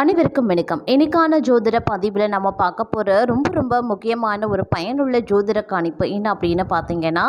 அனைவருக்கும் வணக்கம். இன்னைக்கான ஜோதிட பதிவில் நம்ம பார்க்க போகிற ரொம்ப ரொம்ப முக்கியமான ஒரு பயனுள்ள ஜோதிட கணிப்பு என்ன அப்படின்னு பார்த்தீங்கன்னா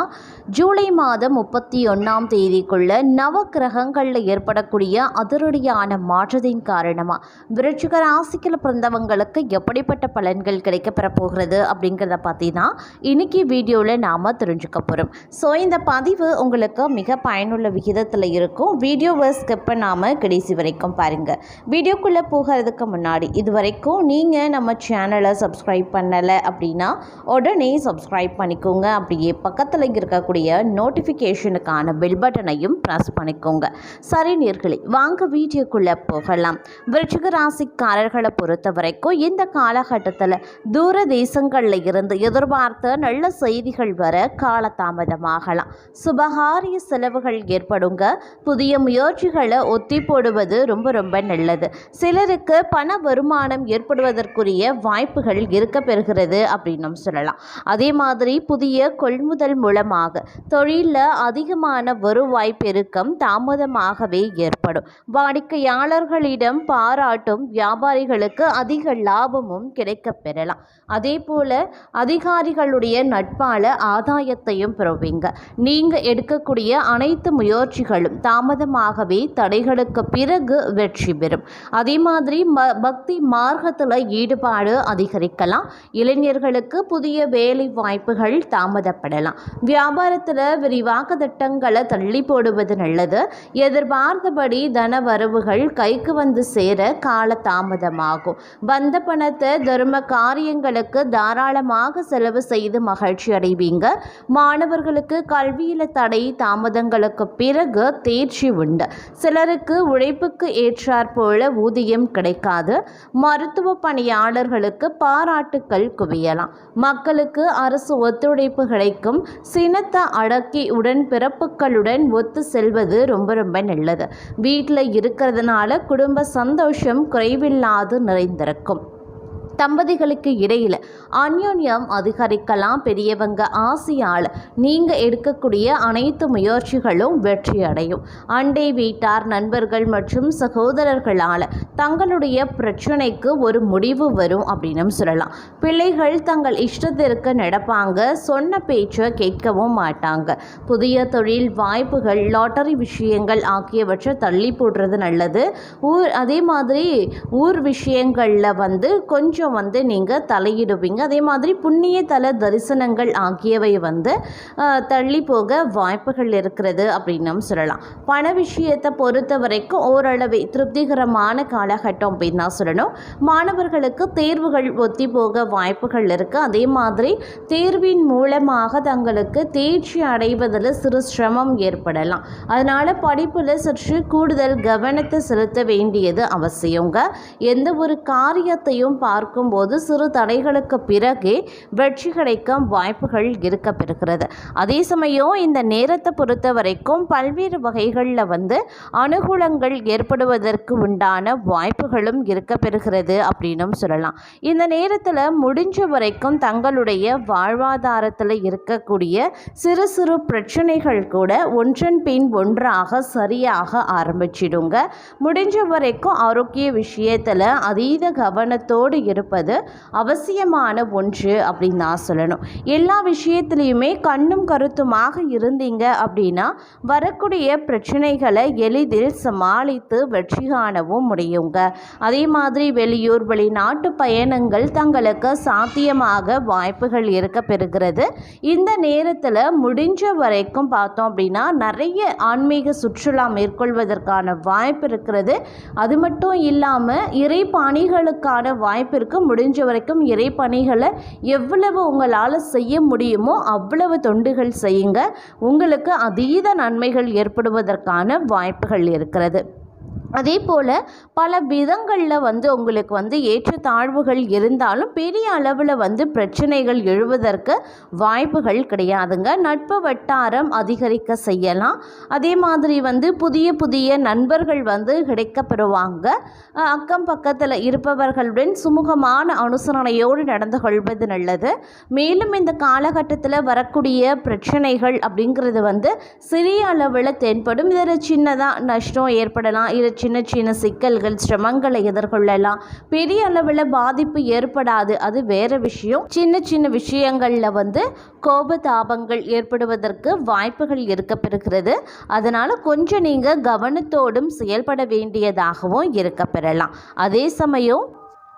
ஜூலை மாதம் முப்பத்தி ஒன்றாம் தேதிக்குள்ள நவ கிரகங்களில் ஏற்படக்கூடிய அதிரடியான மாற்றத்தின் காரணமாக விருச்சிக ராசிக்கில் பிறந்தவங்களுக்கு எப்படிப்பட்ட பலன்கள் கிடைக்கப்பெற போகிறது அப்படிங்கிறத பற்றி தான் இன்னைக்கு வீடியோவில் நாம் தெரிஞ்சுக்க போகிறோம் ஸோ இந்த பதிவு உங்களுக்கு மிக பயனுள்ள விகிதத்தில் இருக்கும். வீடியோவை ஸ்கிப் பண்ணாமல் கடைசி வரைக்கும் பாருங்கள் வீடியோக்குள்ளே போக போகிறதுக்கு முன்னாடி இது வரைக்கும் நீங்கள் நம்ம சேனலை சப்ஸ்கிரைப் பண்ணலை அப்படின்னா உடனே சப்ஸ்கிரைப் பண்ணிக்கோங்க. அப்படியே பக்கத்தில் இருக்கக்கூடிய நோட்டிஃபிகேஷனுக்கான பெல் பட்டனையும் ப்ரெஸ் பண்ணிக்கோங்க. சரி நேர்களே வாங்க வீடியோக்குள்ளே போகலாம். விருச்சிக ராசிக்காரர்களை பொறுத்த வரைக்கும் இந்த காலகட்டத்தில் தூர தேசங்களில் இருந்து எதிர்பார்த்த நல்ல செய்திகள் வர காலதாமதமாகலாம். சுபகாரிய செலவுகள் ஏற்படுங்க. புதிய முயற்சிகளை ஒத்தி போடுவது ரொம்ப ரொம்ப நல்லது. சிலருக்கு பண வருமானம் ஏற்படுவதற்குரிய வாய்ப்புகள் இருக்க பெறுகிறது அப்படின்னும் சொல்லலாம். அதே மாதிரி புதிய கொள்முதல் மூலமாக தொழிலில் அதிகமான வருவாய் பெருக்கம் தாமதமாகவே ஏற்படும். வாடிக்கையாளர்களிடம் பாராட்டும் வியாபாரிகளுக்கு அதிக லாபமும் கிடைக்கப் பெறலாம். அதே போல அதிகாரிகளுடைய நட்பால ஆதாயத்தையும் பெறுவீங்க. நீங்கள் எடுக்கக்கூடிய அனைத்து முயற்சிகளும் தாமதமாகவே தடைகளுக்கு பிறகு வெற்றி பெறும். அதே மாதிரி ம பக்தி மார்க்கத்தில் ஈடுபாடு அதிகரிக்கலாம். இளைஞர்களுக்கு புதிய வேலை வாய்ப்புகள் தாமதப்படலாம். வியாபாரத்தில் விரிவாக்க திட்டங்களை தள்ளி போடுவது நல்லது. எதிர்பார்த்தபடி தன வரவுகள் கைக்கு வந்து சேர கால தாமதமாகும். வந்த பணத்தை தர்ம காரியங்களுக்கு தாராளமாக செலவு செய்து மகிழ்ச்சி அடைவீங்க. மாணவர்களுக்கு கல்வியில் தடை தாமதங்களுக்கு பிறகு தேர்ச்சி உண்டு. சிலருக்கு உழைப்புக்கு ஏற்றாற்போல போல ஊதியம் கிடைக்காது. மருத்துவ பணியாளர்களுக்கு பாராட்டுக்கள் குவியலாம். மக்களுக்கு அரசு ஒத்துழைப்பு கிடைக்கும். சினத்தை அடக்கி உடன் பிறப்புகளுடன் ஒத்து செல்வது ரொம்ப ரொம்ப நல்லது. வீட்டில் இருக்கிறதுனால குடும்ப சந்தோஷம் குறைவில்லாது நிறைந்திருக்கும். தம்பதிகளுக்கு இடையில் அந்யோன்யம் அதிகரிக்கலாம் பெரியவங்க ஆசையால் நீங்கள் எடுக்கக்கூடிய அனைத்து முயற்சிகளும் வெற்றி அடையும் அண்டை வீட்டார் நண்பர்கள் மற்றும் சகோதரர்களால் தங்களுடைய பிரச்சனைக்கு ஒரு முடிவு வரும் அப்படின்னு சொல்லலாம். பிள்ளைகள் தங்கள் இஷ்டத்திற்கு நடப்பாங்க சொன்ன பேச்சை கேட்கவும் மாட்டாங்க. புதிய தொழில் வாய்ப்புகள் லாட்டரி விஷயங்கள் ஆகியவற்றை தள்ளி போடுறது நல்லது. ஊர் அதே மாதிரி ஊர் விஷயங்களில் வந்து கொஞ்சம் வந்து நீங்கள் தலையிடுவீங்க. அதே மாதிரி புண்ணிய தல தரிசனங்கள் ஆகியவை வந்து தள்ளி போக வாய்ப்புகள் இருக்கிறது அப்படின்னும் சொல்லலாம். பண விஷயத்தை பொறுத்த வரைக்கும் ஓரளவு திருப்திகரமான காலகட்டம் அப்படின்னு தான் சொல்லணும். மாணவர்களுக்கு தேர்வுகள் ஒத்தி போக வாய்ப்புகள் இருக்குது அதே மாதிரி தேர்வின் மூலமாக தங்களுக்கு தேர்ச்சி அடைவதில் சிறு சிரமம் ஏற்படலாம். அதனால் படிப்பில் சற்று கூடுதல் கவனத்தை செலுத்த வேண்டியது அவசியங்க. எந்த ஒரு காரியத்தையும் பார்க்கும்போது சிறு தடைகளுக்கு பிறகே வெற்றி கிடைக்க வாய்ப்புகள் இருக்க பெறுகிறது அதே சமயம் இந்த நேரத்தை பொறுத்த வரைக்கும் பல்வேறு வகைகளில் வந்து அனுகூலங்கள் ஏற்படுவதற்கு உண்டான வாய்ப்புகளும் இருக்க பெறுகிறது அப்படின்னும் சொல்லலாம். இந்த நேரத்தில் முடிஞ்ச வரைக்கும் தங்களுடைய வாழ்வாதாரத்தில் இருக்கக்கூடிய சிறு சிறு பிரச்சனைகள் கூட ஒன்றன் பின் ஒன்றாக சரியாக ஆரம்பிச்சிடுங்க. முடிஞ்ச வரைக்கும் ஆரோக்கிய விஷயத்தில் அதீத கவனத்தோடு இருப்பது அவசியமான ஒன்று அப்படின்னு நான் சொல்லணும். எல்லா விஷயத்துலையுமே கண்ணும் கருத்துமாக இருந்தீங்க அப்படின்னா வரக்கூடிய பிரச்சனைகளை எளிதில் சமாளித்து வெற்றி காணவும் முடியுங்க. அதே மாதிரி வெளியூர் வெளிநாட்டு பயணங்கள் தங்களுக்கு சாத்தியமாக வாய்ப்புகள் இருக்க பெறுகிறது. இந்த நேரத்தில் முடிஞ்ச வரைக்கும் பார்த்தோம் அப்படின்னா நிறைய ஆன்மீக சுற்றுலா மேற்கொள்வதற்கான வாய்ப்பு இருக்கிறது. அது மட்டும் இல்லாமல் இறைப்பணிகளுக்கான வாய்ப்பு இருக்கு முடிஞ்ச வரைக்கும் இறைப்பணிகளை எவ்வளவு உங்களால் செய்ய முடியுமோ அவ்வளவு தொண்டுகள் செய்யுங்க. உங்களுக்கு அதீத நன்மைகள் ஏற்படுவதற்கான வாய்ப்புகள் இருக்கிறது. அதே போல் பல விதங்களில் வந்து உங்களுக்கு வந்து ஏற்றத்தாழ்வுகள் இருந்தாலும் பெரிய அளவில் வந்து பிரச்சனைகள் எழுவதற்கு வாய்ப்புகள் கிடையாதுங்க. நட்பு வட்டாரம் அதிகரிக்க செய்யலாம். அதே மாதிரி வந்து புதிய புதிய நண்பர்கள் வந்து கிடைக்கப்பெறுவாங்க. அக்கம் பக்கத்தில் இருப்பவர்களுடன் சுமூகமான அனுசரணையோடு நடந்து கொள்வது நல்லது. மேலும் இந்த காலகட்டத்தில் வரக்கூடிய பிரச்சனைகள் அப்படிங்கிறது வந்து சிறிய அளவில் தென்படும். இதில் சின்னதாக நஷ்டம் ஏற்படலாம். இல்லை சின்ன சின்ன சிக்கல்கள் சிரமங்களை எதிர்கொள்ளலாம். பெரிய அளவில் பாதிப்பு ஏற்படாது. அது வேற விஷயம். சின்ன சின்ன விஷயங்களில் வந்து கோபதாபங்கள் ஏற்படுவதற்கு வாய்ப்புகள் இருக்கப்பெறுகிறது. அதனால் கொஞ்சம் நீங்கள் கவனத்தோடும் செயல்பட வேண்டியதாகவும் இருக்கப்பெறலாம். அதே சமயம்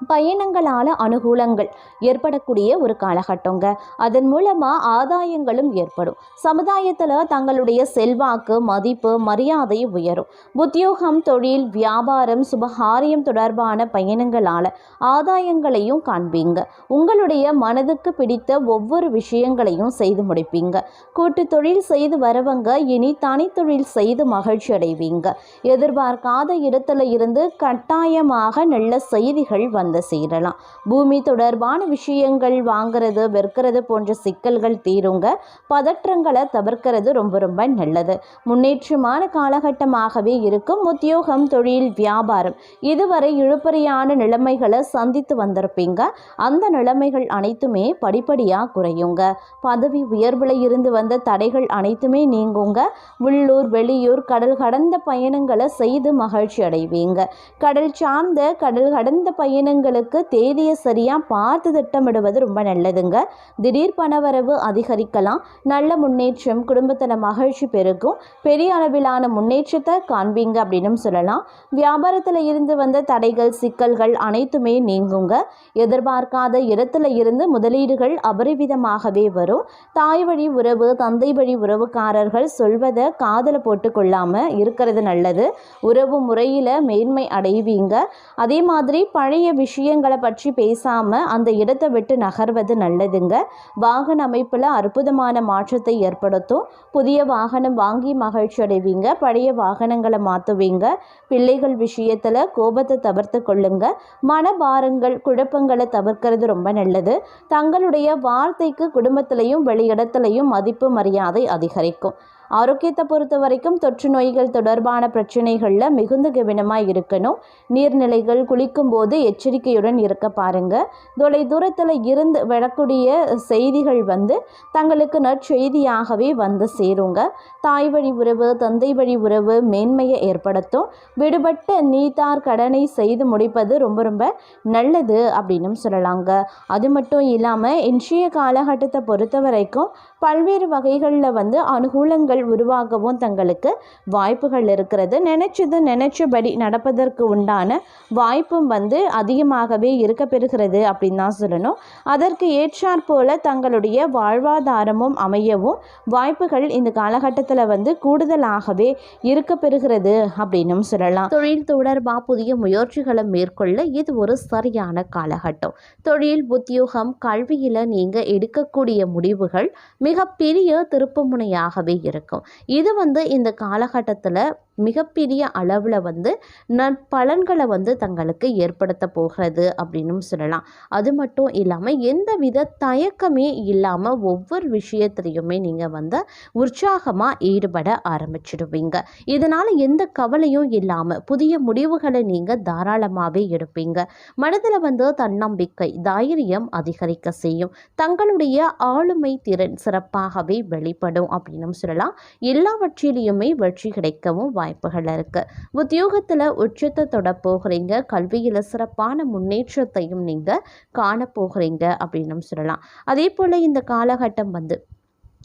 பயணங்களால் அனுகூலங்கள் ஏற்படக்கூடிய ஒரு காலகட்டங்க. அதன் மூலமாக ஆதாயங்களும் ஏற்படும். சமுதாயத்தில் தங்களுடைய செல்வாக்கு மதிப்பு மரியாதை உயரும். உத்தியோகம் தொழில் வியாபாரம் சுபகாரியம் தொடர்பான பயணங்களால் ஆதாயங்களையும் காண்பீங்க. உங்களுடைய மனதுக்கு பிடித்த ஒவ்வொரு விஷயங்களையும் செய்து முடிப்பீங்க. கூட்டு தொழில் செய்து வரவங்க இனி தனித்தொழில் செய்து மகிழ்ச்சி அடைவீங்க. எதிர்பார்க்காத இடத்துல இருந்து கட்டாயமாக நல்ல செய்திகள் வந்து சேரலாம். பூமி தொடர்பான விஷயங்கள் வாங்குறது வெறுக்கிறது போன்ற சிக்கல்கள் தீருங்க. பதற்றங்களை தவிர்க்கிறது ரொம்ப ரொம்ப நல்லது. முன்னேற்றமான காலகட்டமாகவே இருக்கும் உத்தியோகம் தொழில் வியாபாரம். இதுவரை இழுபறியான நிலைமைகளை சந்தித்து வந்திருப்பீங்க. அந்த நிலைமைகள் அனைத்துமே படிப்படியாக குறையுங்க. பதவி உயர்வில் இருந்து வந்த தடைகள் அனைத்துமே நீங்குங்க. உள்ளூர் வெளியூர் கடல் கடந்த பயணங்களை செய்து மகிழ்ச்சி அடைவீங்க. கடல் சார்ந்த கடல் கடந்த விஷயங்களுக்கு தேதியை சரியாக பார்த்து திட்டமிடுவது ரொம்ப நல்லதுங்க. திடீர் பணவரவு அதிகரிக்கலாம். நல்ல முன்னேற்றம் குடும்பத்தில் மகிழ்ச்சி பெருக்கும் பெரிய அளவிலான முன்னேற்றத்தை காண்பீங்க அப்படின்னு சொல்லலாம். வியாபாரத்தில் இருந்து வந்த தடைகள் சிக்கல்கள் அனைத்துமே நீங்குங்க. எதிர்பார்க்காத இடத்துல இருந்து முதலீடுகள் அபரிவிதமாகவே வரும். தாய் வழி உறவு தந்தை வழி உறவுக்காரர்கள் சொல்வதை காதல போட்டுக்கொள்ளாம இருக்கிறது நல்லது. உறவு முறையில் மேன்மை அடைவீங்க. அதே மாதிரி பழைய விஷயம் விஷயங்களை பற்றி பேசாம அந்த இடத்தை விட்டு நகர்வது நல்லதுங்க. வாகன அமைப்பில் அற்புதமான மாற்றத்தை ஏற்படுத்தும். புதிய வாகனம் வாங்கி மகிழ்ச்சி அடைவீங்க. பழைய வாகனங்களை மாற்றுவீங்க பிள்ளைகள் விஷயத்தில் கோபத்தை தவிர்த்து கொள்ளுங்க. மனபாரங்கள் குழப்பங்களை தவிர்க்கிறது ரொம்ப நல்லது. தங்களுடைய வார்த்தைக்கு குடும்பத்திலையும் வெளியிடத்திலையும் மதிப்பு மரியாதை அதிகரிக்கும். ஆரோக்கியத்தை பொறுத்த வரைக்கும் தொற்று நோய்கள் தொடர்பான பிரச்சனைகளில் மிகுந்த கவனமாக இருக்கணும். நீர்நிலைகள் குளிக்கும் போது எச்சரிக்கையுடன் இருக்க பாருங்க. தொலை தூரத்தில் இருந்து வரக்கூடிய செய்திகள் வந்து தங்களுக்கு நற்செய்தியாகவே வந்து சேருங்க. தாய் வழி உறவு தந்தை வழி உறவு மேன்மையை ஏற்படுத்தும். விடுபட்ட நீத்தார் கடனை செய்து முடிப்பது ரொம்ப ரொம்ப நல்லது அப்படின்னு சொல்லலாங்க. அது மட்டும் இல்லாமல் இன்றைய காலகட்டத்தை பொறுத்த வரைக்கும் பல்வேறு வகைகளில் வந்து அனுகூலங்கள் உருவாகவும் தங்களுக்கு வாய்ப்புகள் இருக்கிறது. நினைச்சது நினைச்சபடி நடப்பதற்கு உண்டான வாய்ப்பும் வந்து அதிகமாகவே இருக்க பெறுகிறது அப்படின்னு தான் சொல்லணும். அதற்கு ஏற்றாற் போல தங்களுடைய வாழ்வாதாரமும் அமையவும் வாய்ப்புகள் இந்த காலகட்டத்தில் வந்து கூடுதலாகவே இருக்க பெறுகிறது அப்படின்னும் சொல்லலாம். தொழில் தொடர்பாக புதிய முயற்சிகளை மேற்கொள்ள இது ஒரு சரியான காலகட்டம். தொழில் உத்தியோகம் கல்வியில் நீங்கள் எடுக்கக்கூடிய முடிவுகள் மிகப்பெரிய திருப்புமுனையாகவே இருக்கும் இருக்கும். இது வந்து இந்த காலகட்டத்தில் மிகப்பெரிய அளவில் வந்து நற்பலன்களை வந்து தங்களுக்கு ஏற்படுத்த போகிறது அப்படின்னும் சொல்லலாம். அது மட்டும் இல்லாமல் எந்த வித தயக்கமே இல்லாமல் ஒவ்வொரு விஷயத்துலையுமே நீங்கள் வந்து உற்சாகமாக ஈடுபட ஆரம்பிச்சிடுவீங்க. இதனால் எந்த கவலையும் இல்லாமல் புதிய முடிவுகளை நீங்கள் தாராளமாகவே எடுப்பீங்க. மனதில் வந்து தன்னம்பிக்கை தைரியம் அதிகரிக்க செய்யும். தங்களுடைய ஆளுமை திறன் சிறப்பாகவே வெளிப்படும் அப்படின்னு சொல்லலாம். எல்லாவற்றிலையுமே வெற்றி கிடைக்கவும் வாய்ப்புகள் இருக்குது உத்தியோகத்தில் உச்சத்தை தொட போகிறீங்க. கல்வியில் சிறப்பான முன்னேற்றத்தையும் நீங்கள் காண போகிறீங்க அப்படின்னு சொல்லலாம். அதே போல் இந்த காலகட்டம் வந்து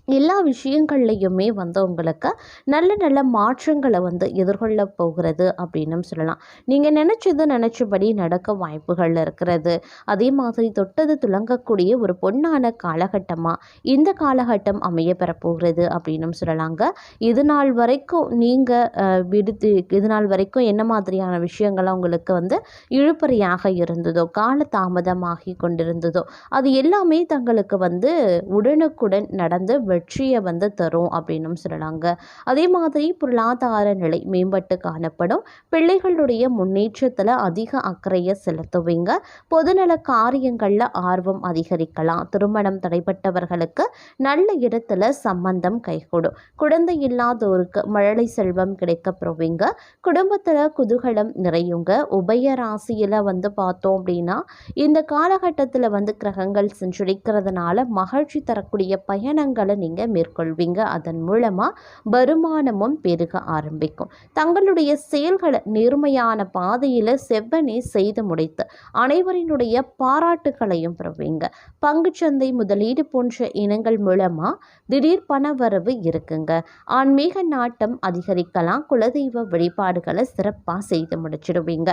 எல்லா விஷயங்கள்லையுமே வந்து உங்களுக்கு நல்ல நல்ல மாற்றங்களை வந்து எதிர்கொள்ள போகிறது அப்படின்னும் சொல்லலாம். நீங்கள் நினச்சது நினச்சபடி நடக்க வாய்ப்புகள் இருக்கிறது. அதே மாதிரி தொட்டது துளங்கக்கூடிய ஒரு பொன்னான காலகட்டமாக இந்த காலகட்டம் அமைய பெறப்போகிறது அப்படின்னும் சொல்லலாங்க. இது நாள் வரைக்கும் நீங்கள் விடுத்து இது நாள் வரைக்கும் என்ன மாதிரியான விஷயங்கள்லாம் உங்களுக்கு வந்து இழுப்பறையாக இருந்ததோ கால தாமதமாகி கொண்டிருந்ததோ அது எல்லாமே தங்களுக்கு வந்து உடனுக்குடன் நடந்து வெற்றியை வந்து தரும் அப்படின்னும் சொல்லலாங்க. அதே மாதிரி பொருளாதார நிலை மேம்பட்டு காணப்படும். பிள்ளைகளுடைய முன்னேற்றத்தில் அதிக அக்கறையை செலுத்துவீங்க. பொதுநல காரியங்களில் ஆர்வம் அதிகரிக்கலாம். திருமணம் தடைப்பட்டவர்களுக்கு நல்ல இடத்துல சம்பந்தம் கைகூடும். குழந்தை இல்லாதோருக்கு மழலை செல்வம் கிடைக்க பெறுவீங்க குடும்பத்தில் குதூகலம் நிறையுங்க. உபய ராசியில் வந்து பார்த்தோம் அப்படின்னா இந்த காலகட்டத்தில் வந்து கிரகங்கள் சென்றிருக்கிறதுனால மகிழ்ச்சி தரக்கூடிய பயணங்களை நீங்கள் மேற்கொள்வீங்க. அதன் மூலமாக வருமானமும் பெருக ஆரம்பிக்கும். தங்களுடைய செயல்களை நேர்மையான பாதையில் செவ்வனே செய்து முடித்து அனைவரினுடைய பாராட்டுகளையும் பெறுவீங்க. பங்குச்சந்தை முதலீடு போன்ற இனங்கள் மூலமாக திடீர் பணவரவு இருக்குங்க. ஆன்மீக நாட்டம் அதிகரிக்கலாம். குலதெய்வ வழிபாடுகளை சிறப்பாக செய்து முடிச்சிடுவீங்க.